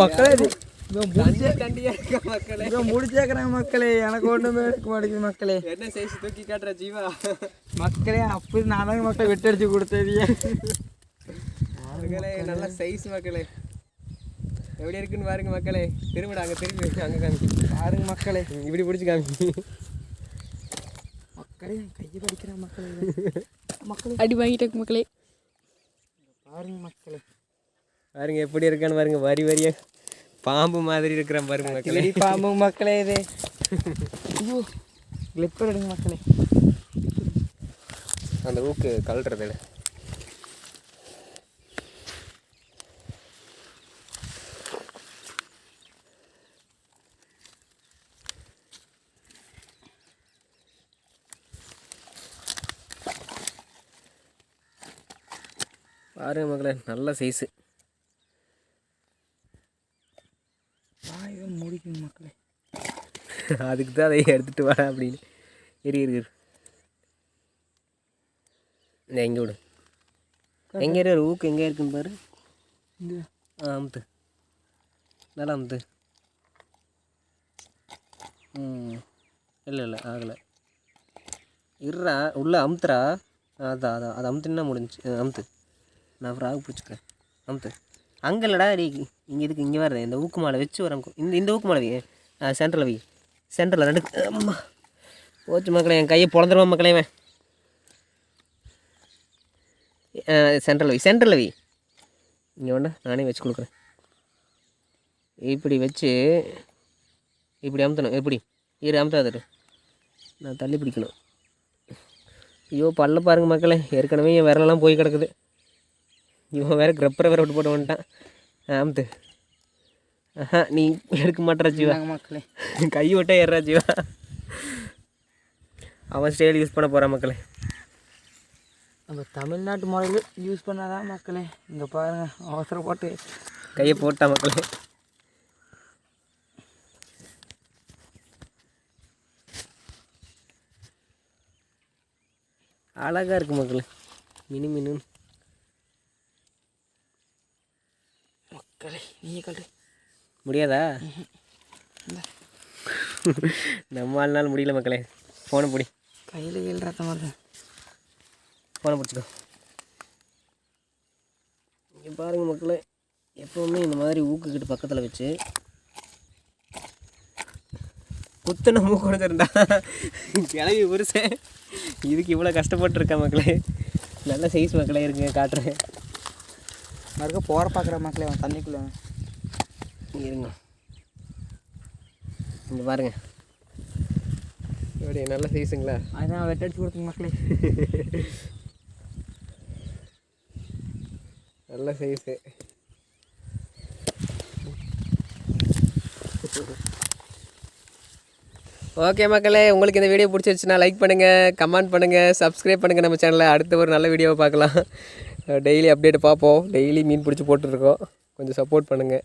மக்களே முடிச்சேக்கிறாங்க மக்களே. எனக்கு ஒன்றுமே மாட்டேங்குது மக்களே. என்ன சைஸ் தூக்கி காட்டுற ஜீவா? மக்களே அப்படி நானும் மக்கள் வெட்டடிச்சு கொடுத்ததியா மக்களே நல்ல சைஸ் மக்களே. எப்படி இருக்குன்னு பாருங்க மக்களே. திரும்பிடா அங்கே திரும்பி அங்கே காமி. பாருங்க மக்களே. இப்படி பிடிச்சி காமி. மக்களே கையை படிக்கிற மக்களே. மக்களே. அடி வாங்கிட்டேன் மக்களே. பாருங்க மக்களே. பாருங்க எப்படி இருக்கான்னு பாருங்க வரி வரியா பாம்பு மாதிரி இருக்கிற பாருங்க மக்களே. கிளி பாம்பு மக்களே இது. ஐயோ கிளிப்பர் எடுங்க மக்களே. அந்த ஊக்கு கழட்டுறது இல்ல. பாருங்க மக்களே நல்ல சைஸு வாயை முடிக்குங்க மக்களே. அதுக்கு தான் அதை எடுத்துகிட்டு வரேன் அப்படின்னு. இரு இரு இரு. இந்த எங்கே விடு. எங்கே இரு ஊக்கு எங்கே இருக்குன்னு பாரு. ஆ அமுத்து. நல்லா அமுத்து. ம். இல்லை இல்லை ஆகலை. இருறா உள்ளே அமுத்துறா. அதான் அதான் அது. அமுத்துன்னா முடிஞ்சு அமுத்து. நான் ஃப்ராக் பிடிச்சிக்கிறேன். அமுத்து. அங்கே இல்லைடா நீ இங்கே இதுக்கு இங்கே வர இந்த ஊக்கு மாலை வச்சு வர இந்த இந்த ஊக்கு மாலை வை. ஆ சென்டரில் வை. சென்டரில் ரெண்டு அம்மா. போச்சு மக்களே என் கையை பிறந்துருவான் மக்களே சென்ட்ரல் வை. சென்ட்ரல் வை. இங்கே வேண்டாம் நானே வச்சு கொடுக்குறேன். இப்படி வச்சு இப்படி அமுத்தணும். எப்படி இரு அமுத்தாதரு நான் தள்ளி பிடிக்கணும். ஐயோ பல்ல பாருங்கள் மக்களே. ஏற்கனவே என் விரலெல்லாம் போய் கிடக்குது. இவன் வேற கிரப்பரை வேற விட்டு போட்டு வந்துட்டான். ஆ, அமுத்து ஆஹா நீ எடுக்க மாட்டேற ஜீவா. மக்களே? கை விட்டே ஏறா ஜீவா. அவன் ஸ்டைல் யூஸ் பண்ண போகிறான் மக்களே. நம்ம தமிழ்நாட்டு முறையில் யூஸ் பண்ணாதான் மக்களே? இங்கே பாருங்க அவசரப்பட்டு. கையை போட்டா மக்களே. அழகா இருக்கு மக்களே. மினு மினு மக்களே நீ கட்டு முடியாதா? நம்ம ஆள்னால முடியல மக்களே. ஃபோனை பிடி. கையில் கையில் ரத்தம் வருது. ஃபோனை பிடிச்சிக்கோ. இங்கே பாருங்க மக்களே. எப்போவுமே இந்த மாதிரி ஊக்குக்கிட்டு பக்கத்தில் வச்சு குத்துன மூக்கு உடஞ்சிருந்தா கிளவி உருசேன் இதுக்கு இவ்வளோ கஷ்டப்பட்டுருக்கேன் மக்களே. நல்ல சைஸ் மக்களே இருக்குங்க காட்டுறேன். மறுக்க போகிற பார்க்குற மக்களே அவன் தண்ணிக்குள்ளே. இருங்க. இங்கே பாருங்க. இப்படி நல்ல சைஸுங்களா அதான் வெட்டடிச்சு கொடுத்துங்க மக்களே. நல்ல சைஸு ஓகே மக்களே உங்களுக்கு இந்த வீடியோ பிடிச்சிருச்சுன்னா லைக் பண்ணுங்கள் கமெண்ட் பண்ணுங்கள் சப்ஸ்கிரைப் பண்ணுங்கள் நம்ம சேனலில் அடுத்த ஒரு நல்ல வீடியோவை பார்க்கலாம். டெய்லி அப்டேட் பார்ப்போம். டெய்லி மீன் பிடிச்சி போட்டுருக்கோம். கொஞ்சம் சப்போர்ட் பண்ணுங்கள்